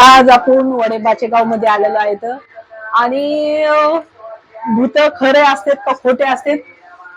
आज आपण वडेबाचे गावमध्ये आलेलो आहेत आणि भूत खरे असतात का खोटे असतात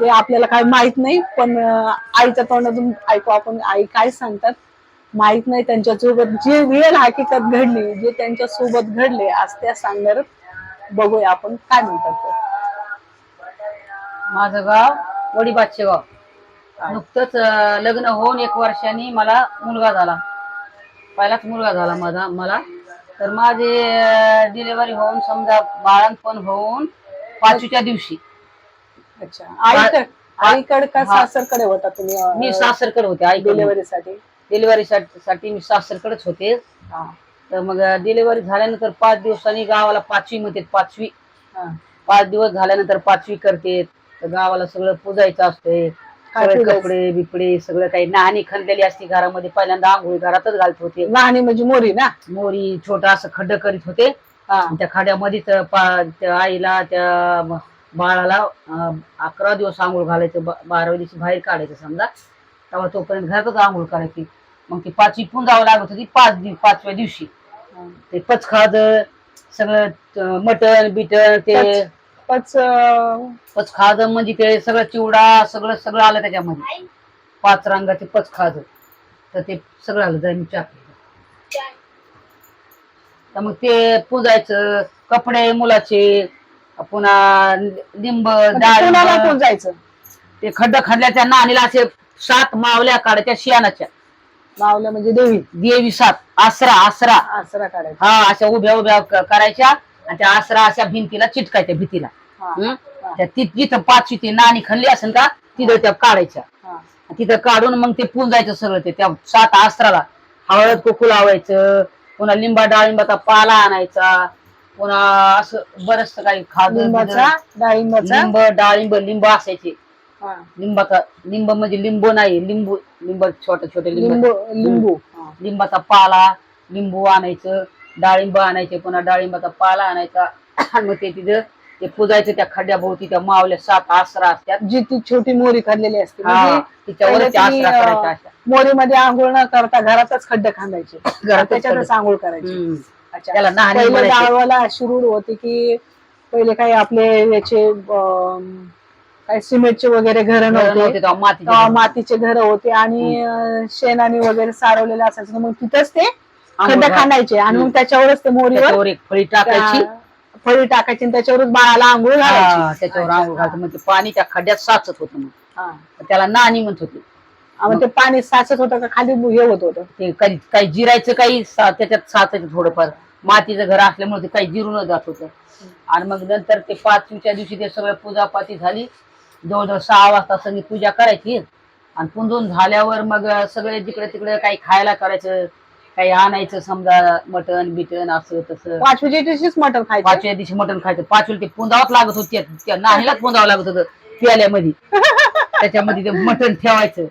ते आपल्याला काय माहीत नाही पण आईच्या तोंडातून ऐकू आपण आई काय सांगतात माहीत नाही त्यांच्यासोबत जे रिअल हकीकत घडली जे त्यांच्यासोबत घडले आज त्या सांगणार बघूया आपण काय म्हणतात माझं गाव वडीबाचे गाव. नुकतंच लग्न होऊन एक वर्षाने मला मुलगा झाला. पहिलाच मुलगा झाला माझा मला. तर माझे डिलिव्हरी होऊन समजा बाळणपण होऊन पाचवीच्या दिवशी. अच्छा. आईकड आईकड का. सासरकडे होता तुम्ही मी सासरकडे होते आई डिलिव्हरी साठी डिलिव्हरी साठी मी सासरकडेच होते. हा. तर मग डिलिव्हरी झाल्यानंतर पाच दिवसांनी गावाला पाचवी म्हणते पाचवी. पाच दिवस झाल्यानंतर पाचवी करते. तर गावाला सगळं पुजायचं असते. सगळे? कपडे बिपडे सगळं काही. नाणी खणलेली असते घरामध्ये. पहिल्यांदा आंघोळी घरातच घालत होते. लहानी म्हणजे मोरी ना? मोरी छोटा असं खड्ड करीत होते. हा. आणि त्या खड्यामध्येच पा- त्या आईला त्या म- बाळाला अं, अकरा दिवस आंघोळ घालायचं. ब- बाराव्या दिवशी बाहेर काढायचं समजा. तेव्हा तोपर्यंत घरातच आंघोळ करायची. मग ती पाचवी पुंजावं लागत होती पाच दिव पाचव्या दिवशी. ते पचखाद सगळं मटण बिटण ते पच- पच अं, पचखाद म्हणजे ते सगळं चिवडा सगळं सगळं आलं त्याच्यामध्ये. पाच रंगाचे पचखाद तर ते सगळं आलं जर मी टाकलं तर मग ते पुजायचं कपडे मुलाचे पुन्हा लिंब म्हणजे डाळ जायचं ते खड्ड खडल्या त्या नाणीला असे सात मावल्या काढायच्या शियानाच्या. मावलं म्हणजे देवी. देवी सात आसरा आसरा. आसरा काढायचा. हा अशा उभ्या उभ्या करायच्या. आणि त्या आसरा अशा भिंतीला चिटकायच्या भीतीला. हा, त्या ति- जिथं पाचवी ती नाणी खणली असेल का तिथं त्या काढायच्या. तिथं काढून मग ते पुंजायचं सगळं ते त्या सात अस्त्राला हळद कुकू लावायचं पुन्हा लिंबा डाळिंबाचा पाला आणायचा पुन्हा असं बरच काही लिंबाचा डाळिंबाचा? लिंब डाळिंब लिंब असायचे. हा. लिंबाचा लिंब म्हणजे लिंबू नाही लिंबू लिंब छोटे छोटे लिंब लिंबू. लिंबू. लिंबाचा पाला लिंबू आणायचं. डाळिंब आणायचे पुन्हा डाळिंबाचा पाला आणायचा. आणि मग ते तिथं ते पुजायचं त्या खड्ड्याभोवती त्या मावल्या सात आसरा असतात. जी ती छोटी मोरी काढलेली असते हा, म्हणजे तिच्यावर त्या अं, अशा. मोरीमध्ये आंघोळ न करता घरातच खड्डे खांदायचे. घरातच त्याच्यातच खड्डे. आंघोळ करायची. हम्म. अच्छा. त्याला नाहणी पहिले म्हणायचे. डाळवाला अशी रूढ होती की पहिले काही आपले याचे अं, काय सिमेंटचे वगैरे घर घरं नव्हते. नव्हते तेव्हा मातीचे तेव्हा घरं. मातीचे घर होते आणि अं, शेणाने वगैरे सारवलेले असायचे. मग तिथंच ते खड्डे खांदायचे आणि मग. त्याच्यावरच ते मोरीवर त्याच्यावर एक फळी टाकायची. फळी टाकायची आणि त्याच्यावरच बाळाला आंघोळ हा, घालायची. त्याच्यावर आंघोळ घालतो. म्हणजे पाणी त्या खड्ड्यात साचत होतं मग. हा. त्याला नाणी म्हणत होते. हा, मग ते पाणी साचत होतं का खाली हे होत होतं? ते काही काही जिरायचं काही सा- त्याच्यात साचायचं थोडंफार. मातीचं घर असल्यामुळे ते काही जिरून जात होतं. आणि मग नंतर ते पाचवीच्या दिवशी ते सगळं पूजापाती झाली. जवळजवळ सहा वाजता सगळी पूजा करायची. आणि पुंजून झाल्यावर मग सगळे जिकडे तिकडे काही खायला करायचं काही आणायचं समजा मटण बिटन असं तसं. पाचवीच्या दिवशीच मटण खायचं? पाचव्या दिवशी मटण खायचं. पाचवीला ते पुंजावंच लागत होत. त्या- त्या नाहीलाच पुंजावं लागत होतं. प्याल्यामध्ये. त्याच्यामध्ये ते मटण ठेवायचं.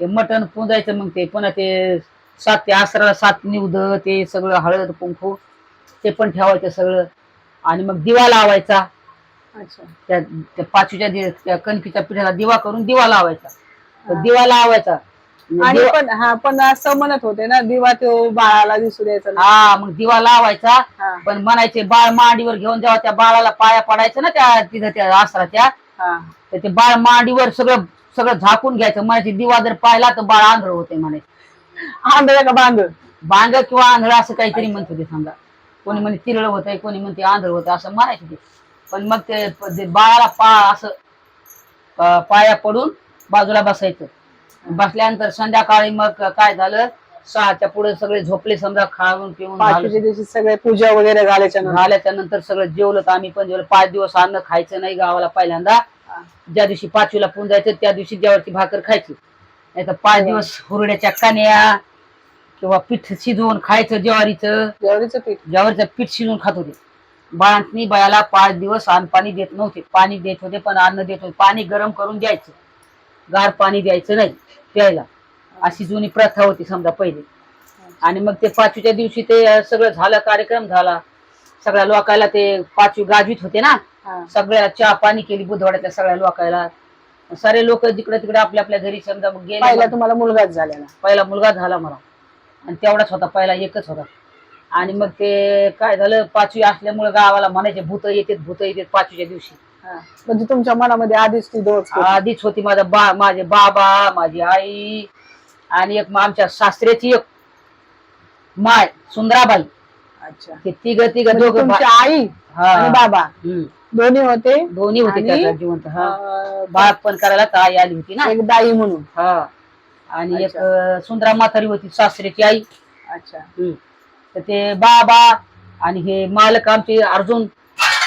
ते मटण पुंजायचं मग ते पुन्हा ते सात ते आसराला सात निवद ते सगळं हळद कुंकू ते पण ठेवायचं सगळं. आणि मग दिवा लावायचा. अच्छा. त्या त्या पाचवीच्या दि- त्या कणकीच्या पिठाला दिवा करून दिवा लावायचा. तर दिवा लावायचा. आणि दिवा- पण हा पण असं म्हणत होते ना दिवा तो बाळाला दिसू द्यायचा नाही. हा मग दिवा लावायचा. हा, पण म्हणायचे बाळ मांडीवर घेऊन जेव्हा त्या बाळाला पाया पडायचं ना त्या तिथं त्या आसराच्या हा. तर ते बाळ मांडीवर सगळं सगळं झाकून घ्यायचं. म्हणायचे दिवा जर पाहिला तर बाळ आंधळ होते म्हणायचे आंधळा का बांध बांग किंवा आंधळ असं काहीतरी म्हणत होते समजा. कोणी म्हणे तिरळ होत आहे कोणी म्हणते आंधळ होत असं म्हणायचे ते. पण मग ते ते बाळाला पा असं अं, पाया पडून बाजूला बसायचं. बसल्यानंतर संध्याकाळी मग काय झालं? सहाच्या पुढे सगळे झोपले समजा खाऊन पिऊन झालं. पाचवीच्या दिवशी सगळे पूजा वगैरे झाल्याच्यानंतर. झाल्याच्यानंतर सगळं जेवलं तर आम्ही पण जेवलं. पाच दिवस अन्न खायचं नाही गावाला पहिल्यांदा. ज्या दिवशी पाचवीला पुंजायचं त्या दिवशी जेवायची भाकर खायची. नाही तर पाच दिवस हुरड्याच्या कान्या किंवा पीठ शिजवून खायचं ज्वारीचं. ज्वारीचं पीठ. ज्वारीचं पीठ शिजवून खात होते. बाळंतनी बायाला पाच दिवस अन्न पाणी देत नव्हते. पाणी देत होते पण अन्न देत होते. पाणी गरम करून द्यायचं. गार पाणी द्यायचं नाही प्यायला. अशी जुनी प्रथा होती समजा पहिले. आणि मग ते पाचवीच्या दिवशी ते सगळं झालं कार्यक्रम झाला. सगळ्या लोकायला ते पाचवी गाजवीत होते ना. सगळ्या चहा पाणी केली बुधवाड्यातल्या सगळ्या लोकायला. सारे लोक जिकडे तिकडे आपल्या आपल्या घरी समजा मग गेले तुम्हाला मुलगाच झालेला पहिला मुलगा झाला मला आणि तेवढाच होता पहिला एकच होता. आणि मग ते काय झालं पाचवी असल्यामुळे गावाला म्हणायचे भूत येतात भूत येतात पाचवीच्या दिवशी. म्हणजे तुमच्या मनामध्ये आधीच ती होती. आधीच होती माझा बा माझे बाबा माझी आई आणि एक आमच्या सासऱ्याची एक माय सुंदराबाई अच्छा तिघ तिघ दोघं तुमची आई. आणि बाबा. दोन्ही होते दोन्ही होते आणि, जिवंत हा अं, बाग पण करायला ताई आली होती ना एक दाई म्हणून हा आणि एक अच्छा. अं, सुंदरा म्हातारी होती सासऱ्याची आई अच्छा. तर ते बाबा आणि हे मालक आमचे अर्जुन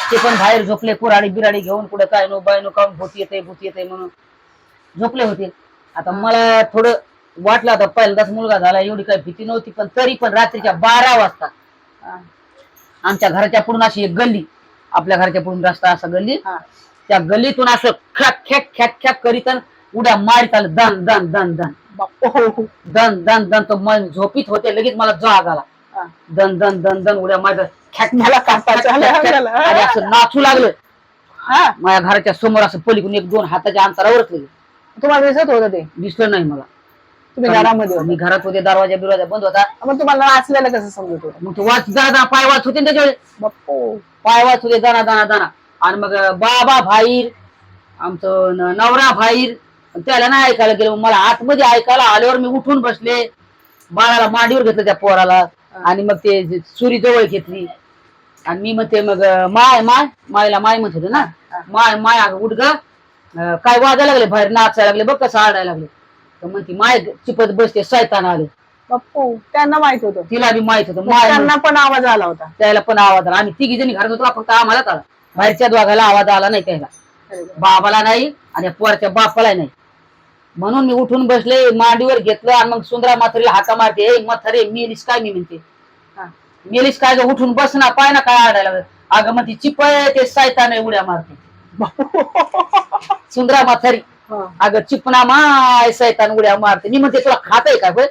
ते पण बाहेर झोपले कुराडी बिराडी घेऊन कुठे काय नो बाय नो काऊन भूत येते भूत येते म्हणून झोपले होते आता मला थोडं वाटलं आता पहिल्यांदाच मुलगा झाला एवढी काही भीती नव्हती पण तरी पण रात्रीच्या बारा वाजता. आमच्या घराच्या पुढून अशी एक गल्ली आपल्या घराच्या पुढून रस्ता असा गल्ली. त्या गल्लीतून असं खॅक खॅक खॅक खॅक करीत उड्या मारीत आलं दन दन दन दन हो, हो. दन दन दन तो मन झोपीत होते लगेच मला जाग आला. दन दन दन दन उड्या मारत कापायचं. आणि असं नाचू लागलं. हा. माझ्या घराच्या समोर असं पलीकडून एक दोन हाताच्या अंतरावरच गेले तुम्हाला दिसत होतं ते? दिसलं नाही मला. तुम्ही घरामध्ये होते. मी घरात होते दरवाजा बिरवाजा बंद होता. मग तुम्हाला वाचलेलं कसं समजत? होतं मग तो वाच दाना पाय वाच होते ना त्याच्यावर. बाप्पो. पाय वाच होते दाना दाना दाना आणि मग बाबा भाईर आमचं न- नवरा भाईर त्याला नाही ऐकायला गेलं. मग मला आतमध्ये ऐकायला आल्यावर मी उठून बसले. बाळाला मांडीवर घेतलं त्या पोराला. आणि मग ते जे सुरी जवळ घेतली. आणि मी म्हणते मग माय माय मायला माय म्हणत होते ना. माय माय अगं उठ ग. काय वाजायला लागले बाहेर नाचायला लागले बघ कसं आरडायला लागले. तर म्हणते माय चिपत बसते सैतान आले. बाप्पू त्यांना माहीत होतं. तिला बी माहीत होतं. माय त्यांना पण आवाज आला होता. त्याला पण आवाज आला. आम्ही तिघी जणी घरात होतो फक्त आम्हालाच आला बाहेरच्या दोघाला आवाज आला नाही त्याला. बाबाला नाही आणि पोराच्या बापाला नाही. म्हणून मी उठून बसले मांडीवर घेतलं आणि मग सुंदरा म्हातारीला हाका मारते. ए म्हातारे मेलीस काय मी म्हणते. मेलीस काय ग उठून बस ना पाय ना काय आडायला लागलं. अगं मग ती चिपळ ते सायताने उड्या मारते. सुंदरा म्हातारी. हा. अगं चिपणा माय सैतान उड्या मारते. मी म्हणते तुला खात आहे का होय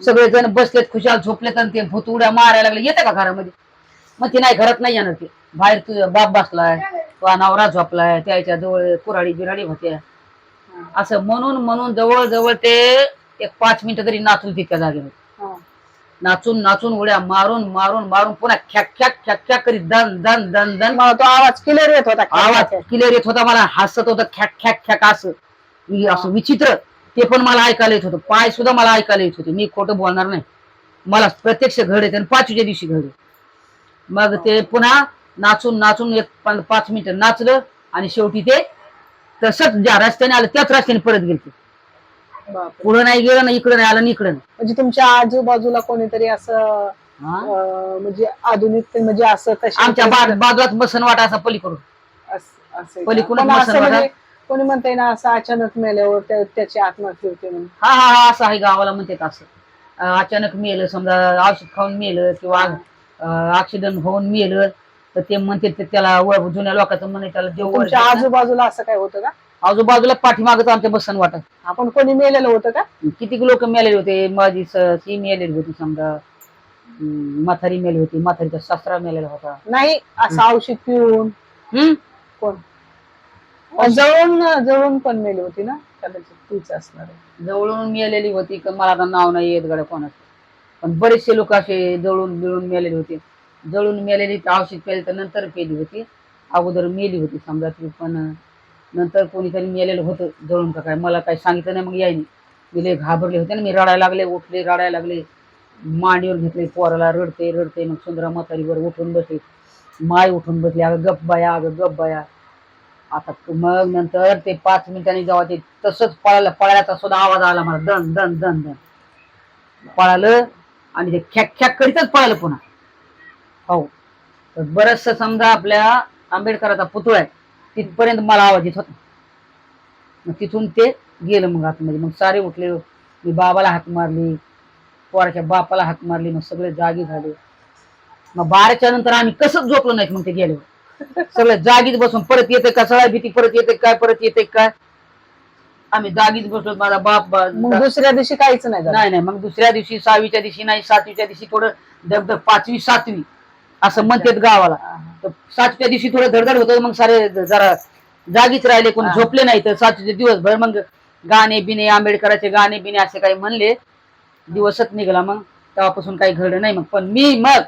सगळे जण बसलेत खुशाल झोपलेत आणि ते भूत उड्या मारायला लागले. येते का घरामध्ये? मग ते नाही घरात नाही येणार ते. बाहेर तुझा बाप बसलाय तो नवरा झोपलाय त्याच्याजवळ कुराडी बिराडी होत्या. असं म्हणून म्हणून जवळ जवळ ते एक पाच मिनिटं तरी नाचून तितक्या जागेवर. नाचून नाचून उड्या मारून मारून मारून पुन्हा खॅक खॅक खॅक खॅक करीत दन दन दन दन. मला तो आवाज क्लिअर येत होता आवाज क्लिअर येत होता मला हसत होतं खॅक खॅक खॅक असं. मी असं विचित्र. ते पण मला ऐकायला येत होतं. पाय सुद्धा मला ऐकायला येत होते. मी खोटं बोलणार नाही. मला प्रत्यक्ष घड येते आणि पाचवीच्या दिवशी घड मग ते पुन्हा नाचून नाचून एक पा- पाच मिनिटं नाचलं. आणि शेवटी ते तसंच ज्या रस्त्याने आलं त्याच रस्त्याने परत गेले. पुढं नाही गेलं ना इकडं नाही आलं ना इकडं नाही म्हणजे तुमच्या आजूबाजूला कोणीतरी असं हा? अं, म्हणजे आधुनिक म्हणजे असं तशी आमच्या बा- बाजूलाच बसन वाटा असा पलीकडून असं- असं आहे का? पलीकडून पण असं म्हणजे. कोणी म्हणतंय ना असं अचानक मेल्यावर त्या- त्याची आत्महत्या होते म्हणून हा हा हा असं आहे गावाला म्हणतात असं अं, अचानक मेलं समजा औषध खाऊन मेलं किंवा ऍक्सिडेंट होऊन मेलं तर ते म्हणते ते त्याला व- जुन्या लोकांचं म्हणे त्याला देव तुमच्या. आजूबाजूला असं काय होतं का आजूबाजूला पाठीमागच आमच्या बसन वाटत. आपण कोणी मेलेलं होतं का? किती लोक मेलेले होते? माझी स- मेलेली होती समजा. म्हातारी मेली होती. म्हातारीचा सासरा मेलेला होता. नाही असं औषध पिऊन. हम्म? कोण? जळून जळून पण मेली होती ना? कदाचित तीच असणार आहे. जवळून मेलेली होती का मला आता नाव नाही येत गड्या कोणाचं. पण बरेचसे लोक असे जळून बिळून मेलेले होते. जळून मेलेली तर औषध पेली तर नंतर पेली होती. अगोदर मेली होती समजा ती पण. नंतर कोणीतरी मेलेलं होतं जळून का काय मला काही सांगितलं नाही मग यायनी. मी लय घाबरले होते ना मी रडायला लागले उठले रडायला लागले. मांडीवर घेतले पोराला रडते रडते मग सुंदरा म्हातारीवर उठून बसले. माय उठून बसली अगं गप बाया अगं गप बाया. आता मग नंतर ते पाच मिनिटांनी जेव्हा ते तसंच पळालं पळायचा सुद्धा आवाज आला मला दन दन दन दन. पळालं आणि ते ख्याक ख्याक करीतच पळालं पुन्हा. हो. तर बरचसं समजा आपल्या आंबेडकराचा पुतळा आहे. तिथपर्यंत मला आवाज येत होता. मग तिथून ते गेलं मग आतमध्ये. मग सारे उठले. मी बाबाला हाक मारली. पोराच्या बापाला हाक मारली. मग सगळे जागी झाले. मग बाराच्या नंतर आम्ही कसंच झोपलो नाही मग ते गेलो. सगळं जागीच बसून परत येते का? सगळ्या भीती परत येते काय परत येते काय आम्ही जागीच बसलो. माझा बाप बा- मग दुसऱ्या दिवशी काहीच नाही झालं. नाही नाही. मग दुसऱ्या दिवशी सहावीच्या दिवशी नाही सातवीच्या दिवशी थोडं दगदग पाचवी सातवी असं म्हणतात गावाला. हा, हा. तर सातव्या दिवशी थोडं धडधड होतं मग सारे जरा जागीच राहिले कोणी. झोपले नाही तर सातवीचे दिवसभर मग गाणे बिणे आंबेडकराचे गाणे बिणे असे काही म्हणले. दिवसच निघाला मग. तेव्हापासून काही घडलं नाही मग. पण मी मग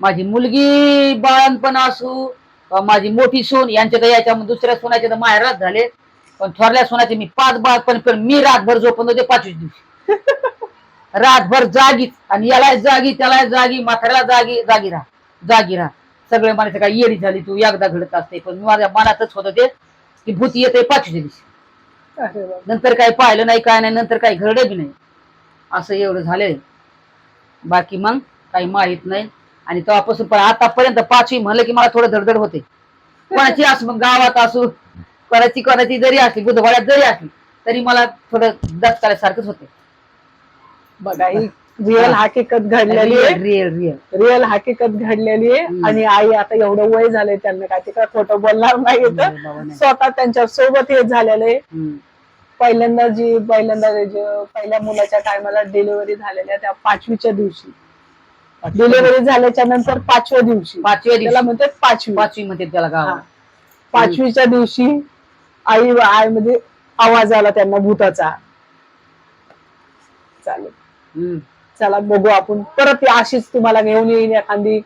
माझी मुलगी बाळणपण असू माझी मोठी सून यांच्या तर याच्या दुसऱ्या सोनाचे तर माहेरात झाले. पण थोरल्या सोनाचे मी पाच बाळ पण पण मी रातभर झोपून होते पाचवीच दिवशी. रातभर जागीच. आणि याला जागी त्याला जागी म्हाताऱ्याला जागी जागी राहा. जागी राहा. सगळे म्हणायचं काय येडी झाली तू एकदा घडत असते. पण माझ्या मनातच होत ते की भूत येते पाचवीच्या दिवशी. नंतर काही पाहिलं नाही काय नाही नंतर काही घडलं बी नाही. असं एवढं झालंय. बाकी मग काही माहीत नाही. आणि तेव्हापासून पण आतापर्यंत पाचवी म्हणलं की मला थोडं धडधड होते. कोणाची असू मग गावात असू कोणाची कोणाची जरी असली बुधवाड्यात जरी असली तरी मला थोडं दचकाल्यासारखंच होते. बघा ही रिअल हकीकत घडलेली आहे. रिअल रिअल रिअल हकीकत घडलेली आहे. आणि आई आता एवढं वय झालंय त्यांना काय ते काय खोटं बोलणार नाही नाही. स्वतः त्यांच्यासोबत हे झालेलं आहे. पहिल्यांदा जी पहिल्यांदा जे पहिल्या मुलाच्या टायमाला डिलिव्हरी झालेल्या त्या पाचवीच्या दिवशी. डिलिव्हरी झाल्याच्यानंतर पाचव्या दिवशी. पाचव्या त्याला दिवशी म्हणतात पाचवी. पाचवी मध्ये त्याला. गाव. पाचवीच्या दिवशी आई आई मध्ये आवाज आला त्यांना भूताचा. चालेल. चला बघू आपण. परत अशीच तुम्हाला घेऊन येईन एखादी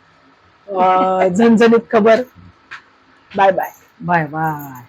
झणझणीत खबर. Bye bye. Bye bye.